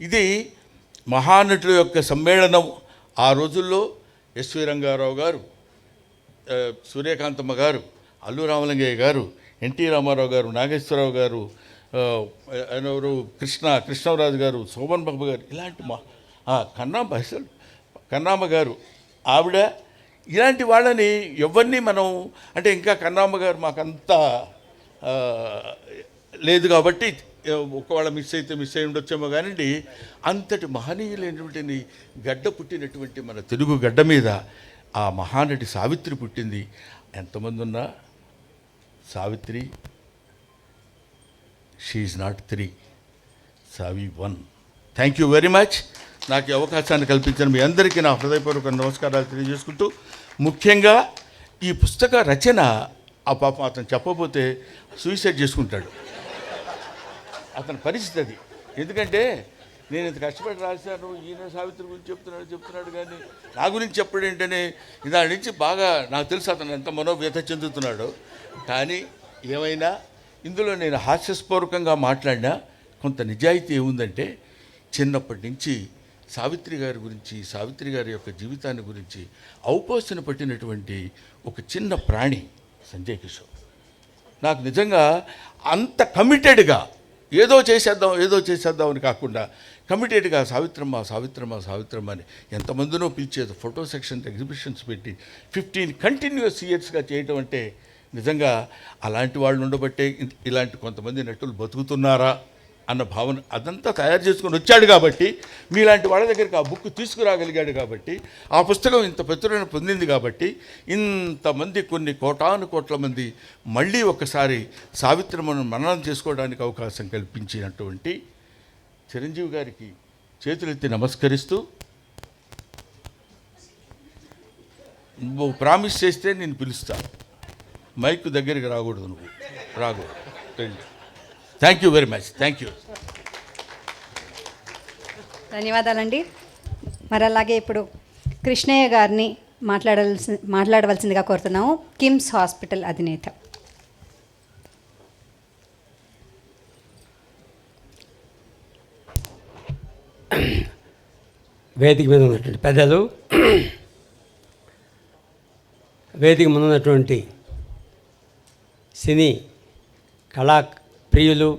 ఇది మహానటుల యొక్క సమ్మేళనం ఆ రోజుల్లో ఎస్వి రంగారావు గారు సూర్యకాంతమ్మ గారు అల్లు రామలింగయ్య గారు ఎన్టీ రామారావు గారు నాగేశ్వరరావు గారు ఆ, ఎవరు? కృష్ణ కృష్ణరాజు గారు శోభన్ బాబు గారు ఇలాంటి మా ఆ, అసలు కన్నాంబ గారు ఆవిడ ఇలాంటి వాళ్ళని ఎవరిని మనం అంటే ఇంకా కన్నామ్మ గారు మాకంత లేదు కాబట్టి ఒకవేళ మిస్ అయితే మిస్ అయి ఉండొచ్చేమో కానివ్వండి అంతటి మహనీయులైనటువంటి గడ్డ పుట్టినటువంటి మన తెలుగు గడ్డ మీద ఆ మహానటి సావిత్రి పుట్టింది. ఎంతమంది ఉన్నా Savitri she not three Savi one thank you very much నాకు ఈ అవకాశాన్ని కల్పించిన మీ అందరికీ నా హృదయపూర్వక నమస్కారాలు తెలియజేసుకుంటూ ముఖ్యంగా ఈ పుస్తక రచన ఆ పాపం అతను చెప్పబోతే సూసైడ్ చేసుకుంటాడు. అతని పరిస్థితి అది. ఎందుకంటే నేను ఇంత కష్టపడి రాశాను ఈయన సావిత్రి గురించి చెప్తున్నాడు చెప్తున్నాడు కానీ నా గురించి చెప్పడం ఏంటనే దాని నుంచి బాగా నాకు తెలుసు అతను ఎంత మనోవ్యత చెందుతున్నాడో. కానీ ఏమైనా ఇందులో నేను హాస్యస్పూర్వకంగా మాట్లాడినా కొంత నిజాయితీ ఏముందంటే చిన్నప్పటి నుంచి సావిత్రి గారి గురించి సావిత్రి గారి యొక్క జీవితాన్ని గురించి ఔపాసన పట్టినటువంటి ఒక చిన్న ప్రాణి సంజయ్ కిషోర్. నాకు నిజంగా అంత కమిటెడ్గా ఏదో చేసేద్దాం ఏదో చేసేద్దాం అని కాకుండా కమిటెడ్గా సావిత్రమ్మ సావిత్రమ్మ సావిత్రమ్మ అని ఎంతమందినో పిలిచేది ఫోటో సెక్షన్ ఎగ్జిబిషన్స్ పెట్టి ఫిఫ్టీన్ కంటిన్యూస్ ఇయర్స్గా చేయటం అంటే నిజంగా అలాంటి వాళ్ళు ఉండబట్టే ఇలాంటి కొంతమంది నటులు బతుకుతున్నారా? అన్న భావన అదంతా తయారు చేసుకొని వచ్చాడు కాబట్టి మీలాంటి వాళ్ళ దగ్గరికి ఆ బుక్ తీసుకురాగలిగాడు కాబట్టి ఆ పుస్తకం ఇంత ప్రచురణ పొందింది కాబట్టి ఇంతమంది కొన్ని కోటాను కోట్ల మంది మళ్ళీ ఒకసారి సావిత్రమ్మను మననం చేసుకోవడానికి అవకాశం కల్పించినటువంటి చిరంజీవి గారికి చేతులెత్తి నమస్కరిస్తూ నువ్వు ప్రామిస్ చేస్తే నేను పిలుస్తా. మైక్ దగ్గరికి రాకూడదు నువ్వు. రాకూడదు thank you very much thank you ధన్యవాదాలండి. మరి అలాగే ఇప్పుడు కృష్ణయ్య గారిని మాట్లాడాల్సి మాట్లాడవలసిందిగా కోరుతున్నాము. కిమ్స్ హాస్పిటల్ అధినేత. వేదిక మీద ఉన్నటువంటి పెద్దలు వేదిక ముందు ఉన్నటువంటి సినీ కళా ప్రియులు